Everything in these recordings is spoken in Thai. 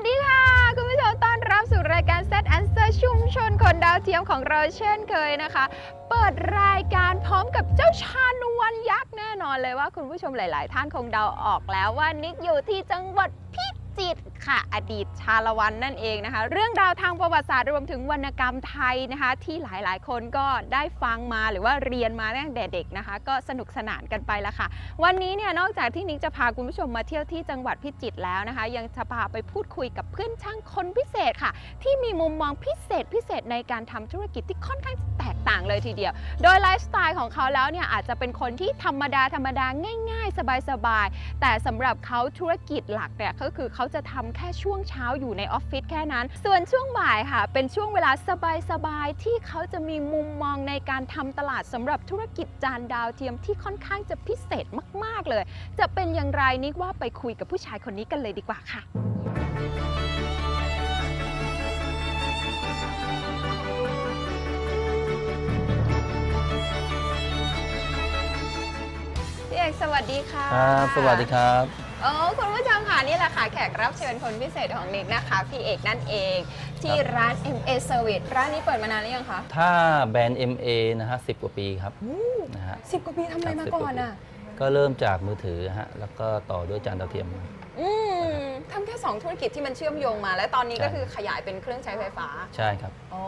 สวัสดีค่ะ คุณผู้ชมต้อนรับสู่รายการ Set Answer ชุมชนคนดาวเทียมของเราเช่นเคยนะคะ เปิดรายการพร้อมกับเจ้าชานวันยักษ์แน่นอนเลยว่าคุณผู้ชมหลาย ๆ ท่านคงเดาออกแล้วว่านิกอยู่ที่จังหวัดพิ จิตรค่ะ อดีตชาละวันนั่นเองนะคะ เรื่องราวทางประวัติศาสตร์รวมถึงวรรณกรรมไทยนะคะ ที่หลายๆ คนก็ได้ฟังมาหรือว่าเรียนมาตั้งแต่เด็กนะคะ ก็สนุกสนานกันไปละค่ะ วันนี้เนี่ยนอกจากที่นิกจะพาคุณผู้ชมมาเที่ยวที่จังหวัดพิจิตรแล้วนะคะ ยังจะพาไปพูดคุยกับเพื่อนช่างคนพิเศษค่ะ ที่มีมุมมองพิเศษพิเศษในการทำธุรกิจที่ค่อนข้างแตกต่างเลยทีเดียว โดยไลฟ์สไตล์ของเขาแล้วเนี่ยอาจจะเป็นคนที่ธรรมดาธรรมดาง่าย ๆ สบายๆแต่สำหรับเขาธุรกิจหลักเนี่ยก็คือเขาจะทำแค่ช่วงเช้าอยู่ในออฟฟิศแค่นั้น ส่วนช่วงบ่ายค่ะ เป็นช่วงเวลาสบายๆที่เขาจะมีมุมมองในการทำตลาดสำหรับธุรกิจจานดาวเทียมที่ค่อนข้างจะพิเศษมาก ๆ เลย จะเป็นอย่างไรนิกว่าไปคุยกับผู้ชายคนนี้กันเลยดีกว่าค่ะ พี่เอกสวัสดีค่ะครับสวัสดีครับโอ้คุณผู้ชมค่ะนี่แหละค่ะแขกรับเชิญคนพิเศษของนิกนะคะ พี่เอกนั่นเอง ที่ร้าน MA Service ร้านนี้เปิดมานานหรือยังคะ ถ้าแบรนด์ MA นะฮะ10กว่าปีครับนะฮะสิบกว่าปีทำอะไรมาก่อนอะ ก็เริ่มจากมือถือฮะแล้วก็ต่อด้วยจานดาวเทียมอืมทำแค่2ธุรกิจที่มันเชื่อมโยงมา และตอนนี้ใช่ก็คือขยายเป็นเครื่องใช้ไฟฟ้า ใช่ครับ โอ้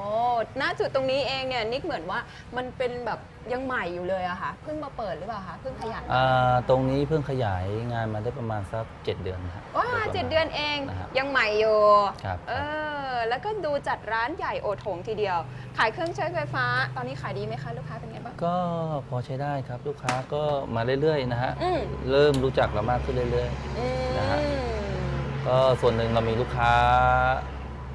ณจุดตรงนี้เองเนี่ยนิกเหมือนว่ามันเป็นแบบยังใหม่อยู่เลยอะค่ะ เพิ่งมาเปิดหรือเปล่าคะเพิ่งขยายมาอ่าตรงนี้เพิ่งขยายงานมาได้ประมาณสัก7เดือนนะฮะว้าโยประมณเจ็ดเดือนเองนะฮะยังใหม่อยู่ครับ เออแล้วก็ดูจัดร้านใหญ่โอโถงทีเดียว ขายเครื่องใช้ไฟฟ้า ตอนนี้ขายดีไหมคะลูกค้าเป็นไงบ้างก็พอใช้ได้ครับลูกค้าก็มาเรื่อยๆนะฮะอืมเริ่มรู้จักเรามากขึ้นเรื่อย อืมนะฮะๆก็ส่วนหนึ่งเรามีลูกค้า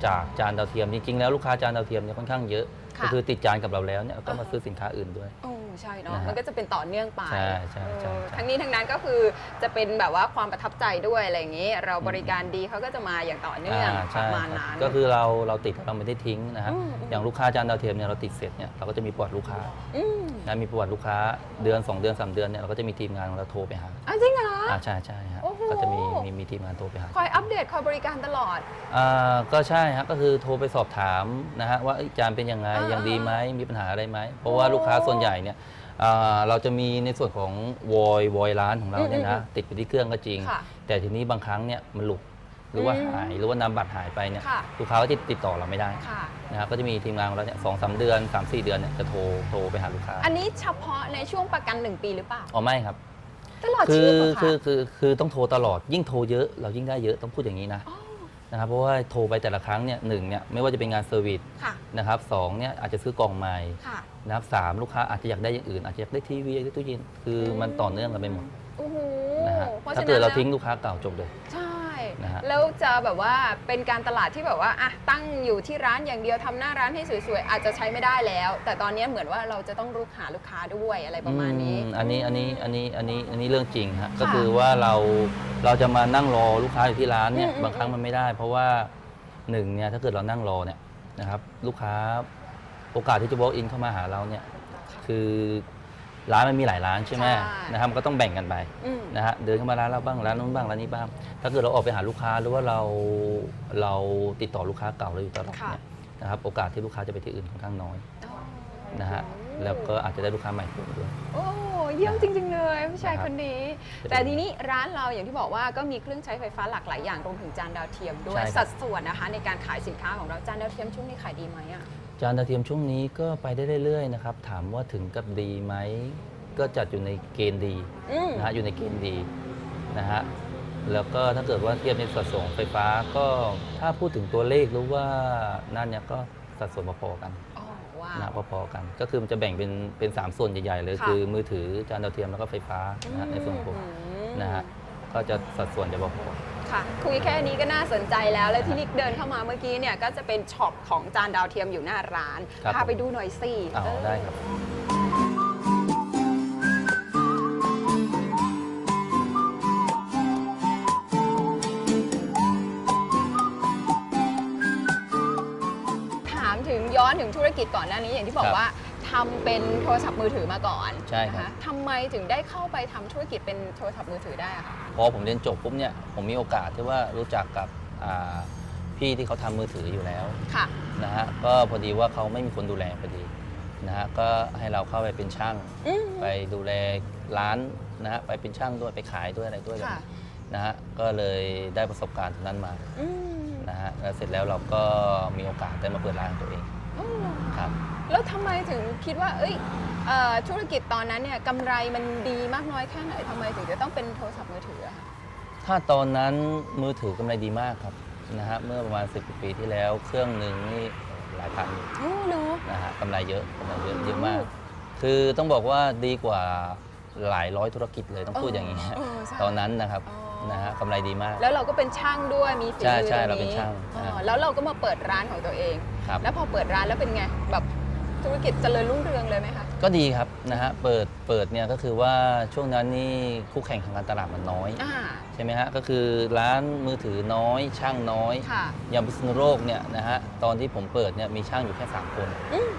จากจานดาวเทียมจริงๆแล้วลูกค้าจานดาวเทียมเนี่ยค่อนข้างเยอะค่ะก็คือติดจานกับเราแล้วเนี่ยก็มาอ่าฮะซื้อสินค้าอื่นด้วย โอ้ใช่เนาะนะฮะมันก็จะเป็นต่อเนื่องไปใช่ใช่ใช่เออใช่ทั้งนี้ทั้งนั้นก็คือจะเป็นแบบว่าความประทับใจด้วยอะไรอย่างนี้ เราบริการดีเขาก็จะมาอย่างต่อเนื่องอ่าปใช่ระมาณครับนั้น ก็คือเราเราติดเราไม่ได้ทิ้งนะฮะอืม อย่างลูกค้าจานดาวเทียมเนี่ยเราติดเสร็จเนี่ยเราก็จะมีประวัติลูกค้าอืมนะมีประวัติลูกค้าเดือน 2 เดือน 3 เดือนเนี่ยเราก็จะมีทีมงานของเราโทรไปหาอะจริงเหรอ อ่าใช่ใช่ฮะ โอ้โห ก็จะมีมีมีทีมงานโทรไปหาคอยอัปเดตคอยบริการตลอด อ่าก็ใช่ฮะก็คือโทรไปสอบถามนะฮะว่าเอ้ยจานเป็นยังไงอ่ายัยังดีไหมมีปัญหาอะไรไหมเพราะว่าโอ้ลูกค้าส่วนใหญ่เนี่ยอ่าเราจะมีในส่วนของวอยวอยร้านของเราเนี่ยนะอืมติดไปที่เครื่องก็จริง ค่ะแต่ทีนี้บางครั้งเนี่ยมันหลุดหรือว่าอืมหายหรือว่านำบัตรหายไปเนี่ยค่ะ ลูกค้าก็จะติดต่อเราไม่ได้ค่ะ นะครับก็จะมีทีมงานของเราเนี่ยสองสามเดือนสามสี่เดือนเนี่ยจะโทรโทรไปหาลูกค้าอันนี้เฉพาะในช่วงประกันหนึ่งปีหรือเปล่า อ๋อไม่ครับ ตลอดคืชีอวิตเหรอคะคือคือคือต้องโทรตลอดยิ่งโทรเยอะ เรายิ่งได้เยอะต้องพูดอย่างนี้นะอ๋อนะครับเพราะว่าโทรไปแต่ละครั้งเนี่ยหนึ่งเนี่ยไม่ว่าจะเป็นงานเซอร์วิสค่ะ นะครับสองเนี่ยอาจจะซื้อกล่องใหม่ค่ะ นะครับสามลูกค้าอาจจะอยากได้อย่างอื่น อาจจะอยากได้ทีวีอยากได้ตู้เย็นคือมันต่อเนื่องกันไปหมดโอ้โหนะฮะพะถ้าฉะนั้นเกิดเราแล้วทิ้งลูกค้าเก่าจบเลย ใช่ นะฮะ แล้วจะแบบว่าเป็นการตลาดที่แบบว่าอะตั้งอยู่ที่ร้านอย่างเดียวทำหน้าร้านให้สวยๆ อาจจะใช้ไม่ได้แล้ว แต่ตอนนี้เหมือนว่าเราจะต้องรุกหาลูกค้าด้วยอะไรประมาณนี้ อืมอันนี้อันนี้อันนี้อันนี้อันนี้เรื่องจริงฮะก็ค่ะคือว่าเราเราจะมานั่งรอลูกค้าอยู่ที่ร้านเนี่ยอืมอืม บางครั้งมันไม่ได้ เพราะว่าหนึ่งเนี่ยถ้าเกิดเรานั่งรอเนี่ยนะครับ ลูกค้าโอกาสที่จะ walk in เข้ามาหาเราเนี่ย คือ ร้านมันมีหลายร้านใช่ไหมใช่ นะครับก็ต้องแบ่งกันไปอืมนะฮะเดินเข้ามาร้านเราบ้างร้านนู้นบ้างร้านนี้บ้าง ถ้าเกิดเราออกไปหาลูกค้าหรือว่าเราเราติดต่อลูกค้าเก่าเราอยู่ตลอดค่ะเนี่ยนะครับโอกาสที่ลูกค้าจะไปที่อื่นค่อนข้างน้อยอ๋อนะฮะแล้วก็อาจจะได้ลูกค้าใหม่เพิ่มด้วย โอ้เยี่ยมจริง ๆ เลยผู้ชายนะครับคนนี้จะเป็นแต่ทีนี้ร้านเราอย่างที่บอกว่าก็มีเครื่องใช้ไฟฟ้าหลากหลายอย่างรวมถึงจานดาวเทียมด้วย ใช่ครับ สัดส่วนนะคะ ในการขายสินค้าของเราจานดาวเทียมช่วงนี้ขายดีไหมอะ จานดาวเทียมช่วงนี้ก็ไปได้เรื่อยๆนะครับ ถามว่าถึงกับดีไหม ก็จัดอยู่ในเกณฑ์ดีอืมนะฮะอยู่ในเกณฑ์ดีนะฮะแล้วก็ถ้าเกิดว่าเทียบในสัดส่วนของไฟฟ้าก็ถ้าพูดถึงตัวเลขหรือว่านั่นเนี่ยก็สัดส่วนพอๆกันอ๋อว้านะวพอๆกัน ก็คือมันจะแบ่งเป็นเป็นสามส่วนใหญ่ๆเลย ค่ะ คือมือถือจานดาวเทียมแล้วก็ไฟฟ้านะฮะในส่วนของผม อืมนะฮะก็จะสัดส่วนจะพอ ค่ะ คุยแค่นี้ก็น่าสนใจแล้ว แล้วที่นิกเดินเข้ามาเมื่อกี้เนี่ย ก็จะเป็นช็อปของจานดาวเทียมอยู่หน้าร้าน ครับ พาไปผมดูหน่อยสิๆเอาเออได้ครับ ถามถึงย้อนถึงธุรกิจก่อนหน้านี้อย่างที่บอคกรับว่าทำเป็นโทรศัพท์มือถือมาก่อนใช่ครับ นะคะทำไมถึงได้เข้าไปทำธุรกิจเป็นโทรศัพท์มือถือได้อะคะ พอผมเรียนจบปุ๊บเนี่ยผมมีโอกาสที่ว่ารู้จักกับอ่าพี่ที่เขาทำมือถืออยู่แล้วค่ะนะฮะก็พอดีว่าเขาไม่มีคนดูแลพอดีนะฮะก็ให้เราเข้าไปเป็นช่างอืมไปดูแลร้านนะฮะไปเป็นช่างด้วยไปขายด้วยอะไรด้วยค่ะนะฮะก็เลยได้ประสบการณ์ตรงนั้นมาอืมนะฮะแล้วเสร็จแล้วเราก็มีโอกาสได้มาเปิดร้านของตัวเอง อ๋อเหรอครับ แล้วทำไมถึงคิดว่า เอ้ยเอ่อธุรกิจตอนนั้นเนี่ยกำไรมันดีมากน้อยแค่ไหนทำไมถึงจะต้องเป็นโทรศัพท์มือถืออะคะถ้าตอนนั้นมือถือกำไรดีมากครับนะฮะเมื่อประมาณ 10กว่าปีที่แล้วเครื่องหนึ่งนี่หลายพันอยู่โอ้เนาะ นะฮะกำไรเยอะกำไรเยอะอืมเยอะมาก คือต้องบอกว่าดีกว่าหลายร้อยธุรกิจเลยต้องพูดอย่างนี้ เออใช่ ตอนนั้นนะครับ อ๋อ นะฮะกำไรดีมาก แล้วเราก็เป็นช่างด้วยมีฝีใช่มือใช่ตเรางเป็นช่างอ๋ออ่าแล้วเราก็มาเปิดร้านของตัวเอง ครับ แล้วพอเปิดร้านแล้วเป็นไงแบบธุรกิจเจริญรุ่งเรืองเลยไหมคะ ก็ดีครับนะฮะเปิดเปิดเนี่ยก็คือว่าช่วงนั้นนี่คู่แข่งทางการตลาดมันน้อย อ่า ใช่ไหมฮะก็คือร้านมือถือน้อย ช่างน้อย ค่ะ อย่างพิษณุโลกเนี่ยนะฮะตอนที่ผมเปิดเนี่ยมีช่างอยู่แค่ 3 คนอืม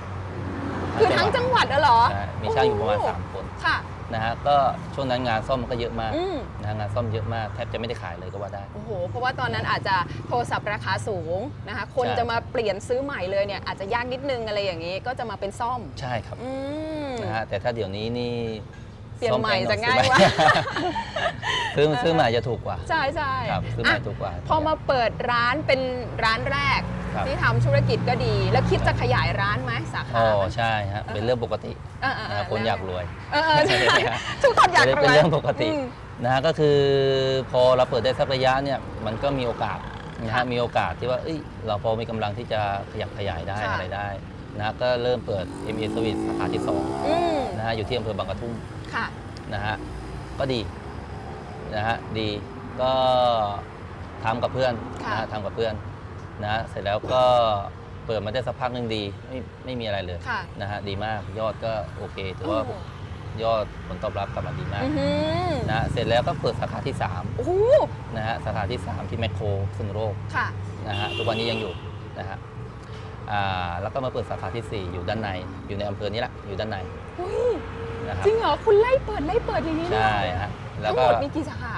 คือทั้งจังหวัดอะเหรอใช่มีช่างอยู่ประมาณโ3คน ค่ะ นะฮะก็ช่วงนั้นงานซ่อมมันก็เยอะมากอืม นะฮะงานซ่อมเยอะมากแทบจะไม่ได้ขายเลยก็ว่าได้ โอ้โห เพราะว่าตอนนั้นอาจจะโทรศัพท์ราคาสูงนะคะ คนใช่ จะมาเปลี่ยนซื้อใหม่เลยเนี่ยอาจจะยากนิดนึงอะไรอย่างนี้ ก็จะมาเป็นซ่อม ใช่ครับอืม นะฮะแต่ถ้าเดี๋ยวนี้นี่เปลี่ยนซ่อใหม่แพจะอง่ายซื้อกว่า ซื้อซื้อใหม่จะถูกกว่าใช่ใช่ครับซื้อใหม่อะถูกกว่า พอมาเปิดร้านเป็นร้านแรกครับ ที่ทำธุรกิจก็ดี แล้วคิดจะขยายร้านไหมสาขา อ๋อไหมใช่ฮะเป็นเรื่องปกติเออเออเอนะอฮะคนอยากรวย เออเออใช่ ทุกคนอยากรวยเป็นเรื่องปกติ อืม นะฮะก็คือพอเราเปิดได้สักระยะเนี่ยมันก็มีโอกาสนะค่ะฮะมีโอกาสที่ว่าเอ้ยเราพอมีกำลังที่จะขยับขยายได้ค่ะ อะไรได้นะฮะก็เริ่มเปิด MA Service สาขาที่อืม2นะฮะอยู่ที่อำเภอบางกระทุ่มค่ะ นะฮะก็ดีนะฮะดีก็ทำกับเพื่อนค่ะ นะฮะทำกับเพื่อน นะฮะเสร็จแล้วก็เปิดมาได้สักพักหนึ่งดีไม่ไม่มีอะไรเลยค่ะนะฮะดีมากยอดก็โอเคถือว่าโอ้ ยอดผลตอบรับกลับมาดีมากอื้อหือนะฮะเสร็จแล้วก็เปิดสาขาที่ โอ้โห3 นะฮะสาขาที่ 3 ที่แมคโครสุนโรคค่ะ นะฮะทุกวันนี้ยังอยู่นะฮะอ่าแล้วก็มาเปิดสาขาที่ 4 อยู่ด้านในอยู่ในอำเภอนี้แหละอยู่ด้านในอุ้ยนะครับจริงเหรอ คุณไล่เปิดไล่เปิดอย่างนี้เลยเหรอใช่ฮะแล้วทั้งก็หมดมีกี่สาขา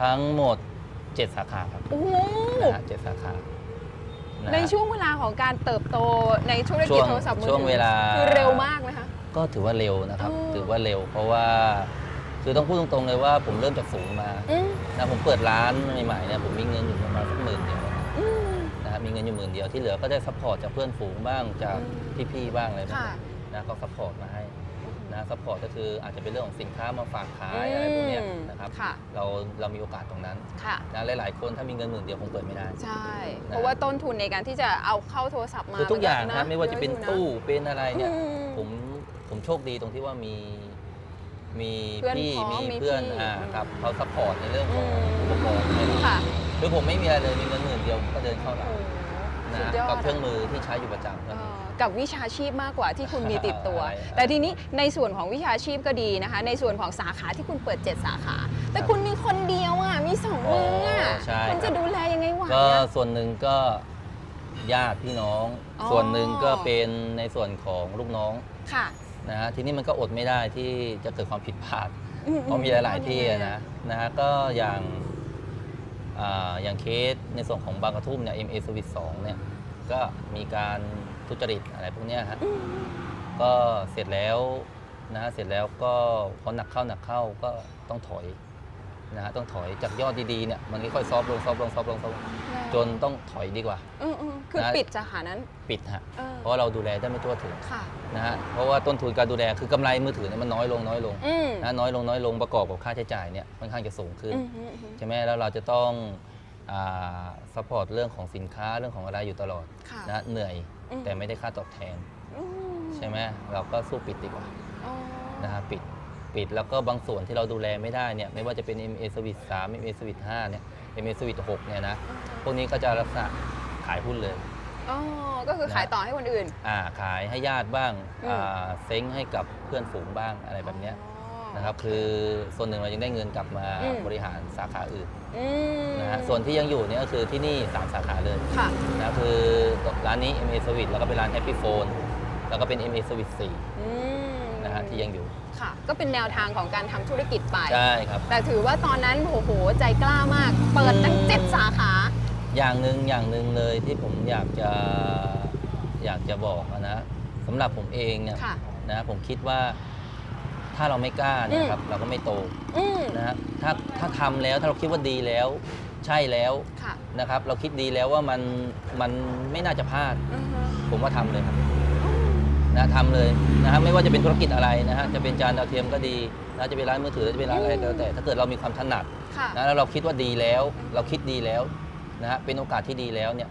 ทั้งหมด 7 สาขาครับโอ้โหนะฮะเจ็ดสาขานะฮะ ในช่วงเวลาของการเติบโตในธุรช่กิจวงโทรศัพท์มือช่วงถืเวลาคือเร็วมากไหมคะก็ถือว่าเร็วนะครับอ๋อถือว่าเร็ว เพราะว่าคือต้องพูดตรงๆเลยว่าผมเริ่มจากศูนย์มาอืมนะผมเปิดร้านใหม่ๆเนี่ยผมมีเงินอยู่ประมาณสักหมื่นเดียวอืมนะครับมีเงินอยู่หมื่นเดียวที่เหลือก็ได้ซัพพอร์ตจากเพื่อนฝูงบ้างจากอืมพี่ๆบ้างอะไรบ้างค่ะนะก็ซัพพอร์ตมาให้ นะซัพพอร์ตก็คืออาจจะเป็นเรื่องของสินค้ามาฝากขายอะไรพวกเนี้ยอืมนะครับค่ะเราเรามีโอกาสตรงนั้นค่ะ นะหลายๆคนถ้ามีเงินหมื่นเดียวคงเปิดไม่ได้ ใช่ เพราะว่าต้นทุนในการที่จะเอาเข้าโทรศัพท์มาคือทุกอย่างนนะไม่ว่าจะเป็นยออยู่ตู้เป็นอะไรเนี่ยอืมผมผมโชคดีตรงที่ว่ามีมีเพื่อนพี่พ้องมีมีเพื่อนพี่อ่าอืมครับเขาซัพพอร์ตในเรื่องของอืมอุปกรณ์ให้เราค่ะคือผมไม่มีอะไรเลยมีเงินหมื่นเดียวผมก็เดินเข้าโอ้ร้านโหนะสุดฮะยอดกับเครื่องอะมือที่ใช้อยู่ประจำเอ่เท่านั้นอ กับวิชาชีพมากกว่าที่คุณมีติดตัวอะไรแต่ทีนี้ในส่วนของวิชาชีพก็ดีนะคะ ในส่วนของสาขาที่คุณเปิด 7 สาขา แต่ครับคุณมีคนเดียวอะมีสองมืออะอ๋อใช่คุณครัจะบดูแลยังไงไหวก็อะส่วนหนึ่งก็ญาติพี่น้องอ๋อส่วนหนึ่งก็เป็นในส่วนของลูกน้องค่ะนะฮะทีนี้มันก็อดไม่ได้ที่จะเกิดความผิดพลาดอืๆเพราะมีหลาย ๆ ที่อะนะนะฮะก็อย่างอ่าอย่างเคสในส่วนของบางกระทุ่มเนี่ย MA Service 2เนี่ย ก็มีการทุจริตอะไรพวกเนี้ยฮะอืมก็เสร็จแล้วนะฮะเสร็จแล้วก็พอหนักเข้าหนักเข้าก็ต้องถอยนะฮะต้องถอยจากยอดดีๆเนี่ยมันค่อยๆซอฟต์ลงซอฟต์ลงซอฟต์ลงซอฟต์ลงจนต้องถอยดีกว่า อืมอืมคือนะ ปิดสาขานั้น ปิดฮะเออ เพราะว่าเราดูแลได้ไม่ทั่วถึงค่ะ นะฮะเพราะว่าต้นทุนการดูแลคือกำไรมือถือเนี่ยมันน้อยลงน้อยลงอืมนะน้อยลงน้อยลงประกอบกับค่าใช้จ่ายเนี่ยค่อนข้างจะสูงขึ้น อืมอืมอืม ใช่ไหมแล้วเราจะต้อง ซัพพอร์ตเรื่องของสินค้าเรื่องของอะไรอยู่ตลอดค่ะ นะเหนื่อยอืม แต่ไม่ได้ค่าตอบแทน อืมใช่ไหมเราก็สู้ปิดดีกว่าอ๋อนะฮะปิดปิดแล้วก็บางส่วนที่เราดูแลไม่ได้เนี่ยไม่ว่าจะเป็น MA Service 3 MA Service 5เนี่ย MA Service 6เนี่ยนะพวกนี้ก็จะลักษณะขายหุ้นเลย อ๋อก็คือขายต่อให้คนอื่น อ่าขายให้ญาติบ้างอืม อ่าเซ้งให้กับเพื่อนฝูงบ้างอะไรแบบเนี้ย อ๋อ นะครับคือส่วนหนึ่งเรายังได้เงินกลับมาอืม บริหารสาขาอื่นอืมนะฮะส่วนที่ยังอยู่เนี่ยก็คือที่นี่ 3 สาขาเลยค่ะ นะคือร้านนี้ MA Service แล้วก็เป็นร้าน Happy Phone แล้วก็เป็น MA Service อืม4นะฮะที่ยังอยู่ค่ะ ก็เป็นแนวทางของการทำธุรกิจไป ใช่ครับ แต่ถือว่าตอนนั้นโอ้โหใจกล้ามาก เปิดตั้งอืมเจ็ดสาขา อย่างหนึ่งอย่างหนึ่งเลยที่ผมอยากจะอยากจะบอกอะนะสำหรับผมเองเนี่ยค่ะ นะผมคิดว่า ถ้าเราไม่กล้าเนี่ยครับเราก็ไม่โตอืม นะฮะถ้าถ้าทำแล้วถ้าเราคิดว่าดีแล้ว ใช่แล้วค่ะ นะครับ เราคิดดีแล้วว่ามันมันไม่น่าจะพลาด อือฮึผมว่าทำเลยครับนะทำเลยนะฮะไม่ว่าจะเป็นธุรกิจอะไรนะฮะจะเป็นจานดาวเทียมก็ดีนะจะเป็นร้านมือถือจะเป็นร้านอะไรก็แล้วแต่ ถ้าเกิดเรามีความถนัดค่ะ นะแล้วเราคิดว่าดีแล้ว เราคิดดีแล้วนะฮะเป็นโอกาสที่ดีแล้วเนี่ย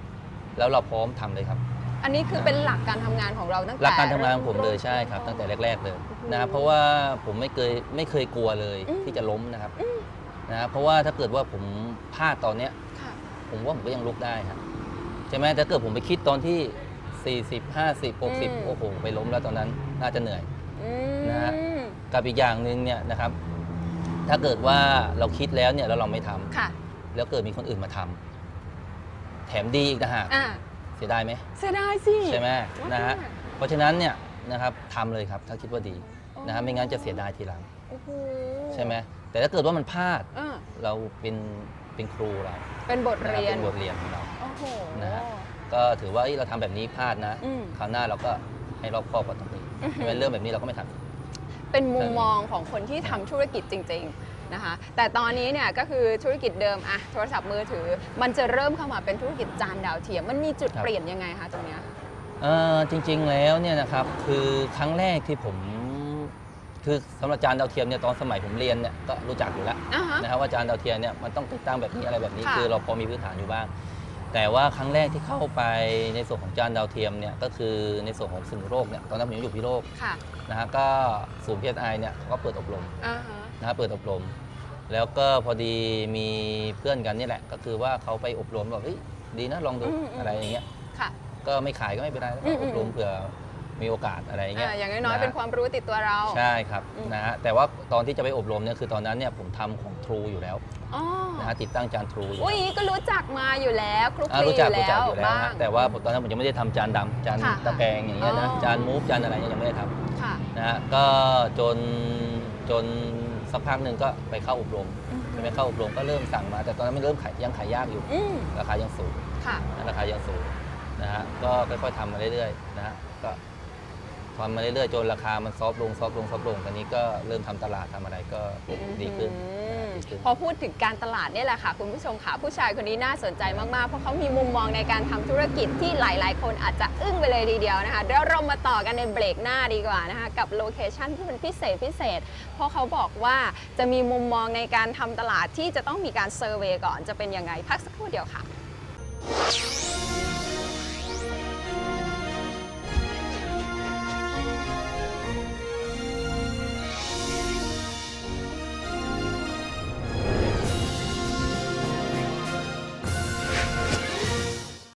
แล้วเราพร้อมทำเลยครับ อันนี้คือเป็นหลักการทำงานของเราตั้งแต่หลักการทำงานของผมเลยริ่ใช่ครับ ตั้งแต่แรก ๆเลยอือฮึนะครับเพราะว่าผมไม่เคยไม่เคยกลัวเลยอืมที่จะล้มนะครับนะครับเพราะว่าถ้าเกิดว่าผมพลาดตอนเนี้ย ค่ะผมว่าผมก็ยังลุกได้ครับใช่ไหมถ้าเกิดผมไปคิดตอนที่ 40 50 60 โอ้โห ไปล้มแล้วตอนนั้นน่าจะเหนื่อย อืม นะฮะ กับอีกอย่างหนึ่งเนี่ยนะครับ ถ้าเกิดว่าเราคิดแล้วเนี่ยแล้วเราไม่ทำค่ะ แล้วเกิดมีคนอื่นมาทำแถมดีอีกนะฮะ อ่าเสียดายไหมเสียดายสิใช่ไหมนะฮะมากเพราะฉะนั้นเนี่ยนะครับทำเลยครับถ้าคิดว่าดีนะฮะไม่งั้นจะเสียดายทีหลังโอ้โหใช่ไหมแต่ถ้าเกิดว่ามันพลาดอ่าเราเป็นเป็นครูเราเป็นบทนะครับเรียนเป็นบทเรียนของเราโอ้โหนะฮะก็ถือว่าเอ้ยเราทำแบบนี้พลาดนะอืมคราวหน้าเราก็ให้รอบคอบกว่าตรงนี้อือฮึใช่ไหมเรื่องแบบนี้เราก็ไม่ทำเป็นมุมมองของคนที่ทำธุรกิจจริง ๆ นะคะ แต่ตอนนี้เนี่ยก็คือธุรกิจเดิมอะโทรศัพท์มือถือ มันจะเริ่มเข้ามาเป็นธุรกิจจานดาวเทียม มันมีจุดครับ เปลี่ยนยังไงคะตรงเนี้ย เอ่อจริงๆแล้วเนี่ยนะครับคือครั้งแรกที่ผมคือสำหรับจานดาวเทียมเนี่ยตอนสมัยผมเรียนเนี่ยก็รู้จักอยู่แล้วอ่าฮะ นะครับว่าจานดาวเทียมเนี่ยมันต้องติดตั้งแบบนี้อะไรแบบนี้ค่ะ คือเราพอมีพื้นฐานอยู่บ้าง แต่ว่าครั้งแรกที่เข้าไปในส่วนของจานดาวเทียมเนี่ยก็คือในส่วนของศูนย์โรคเนี่ยตอนนั้นผมยังอยู่พิโลกค่ะนะฮะก็ศูนย์ PSI เนี่ยเขาก็เปิดอบรม อ่าฮะ นะครับเปิดอบรม แล้วก็พอดีมีเพื่อนกันนี่แหละ ก็คือว่าเขาไปอบรมบอกเฮ้ยดีนะลองดูอืมอืม อะไรอย่างเงี้ยค่ะ ก็ไม่ขายก็ไม่เป็นไรแล้วก็อืม อบรมเผื่อมีโอกาสอะไรอย่างเงี้ยอ่าอย่างน้อยๆะเป็นความรู้ติดตัวเรา ใช่ครับอืม นะฮะแต่ว่าตอนที่จะไปอบรมเนี่ยคือตอนนั้นเนี่ยผมทำของ True อยู่แล้วอ๋อนะฮะติดตั้งจาน True อยู่อุ้ยก็รู้จักมาอยู่แล้วคลุกคอ่าลีรู้อจักยู่รู้จัแล้กวอยู่แล้วบ้านะง แต่ว่าผมตอนนั้นผมยังไม่ได้ทำจานดำจานค่ะตะแกรงอย่างเงี้ยนะอ๋อ จานมูฟจานอะไรเนี่ยยังไม่ได้ทำค่ะ นะฮะก็จนจนสักพักหนึ่งก็ไปเข้าอบรมอืมใช่ไหมเข้าอบรมก็เริ่มสั่งมา แต่ตอนนั้นไม่เริ่มขายยังขายยากอยู่ อืมราคายังสูงค่ะนะราคายังสูงนะฮะก็ค่อยๆทำมาเรื่อยๆนะฮะก็ ทำมาเรื่อยๆจนราคามันซอฟต์ลงซอฟต์ลงซอฟต์ลงตอนนี้ก็เริ่มทำตลาดทำอะไรก็ดีขึ้นนะฮะดีขึ้น พอพูดถึงการตลาดเนี่ยแหละค่ะ คุณผู้ชมค่ะ ผู้ชายคนนี้น่าสนใจมาก ๆ เพราะเขามีมุมมองในการทำธุรกิจที่หลาย ๆ คนอาจจะอึ้งไปเลยทีเดียวนะคะเดี๋ยวเรามาต่อกันในเบรกหน้าดีกว่านะคะ กับโลเคชั่นที่เป็นพิเศษพิเศษ เพราะเขาบอกว่าจะมีมุมมองในการทำตลาดที่จะต้องมีการเซอร์เวยก่อนจะเป็นยังไงพักสักครู่เดียวค่ะ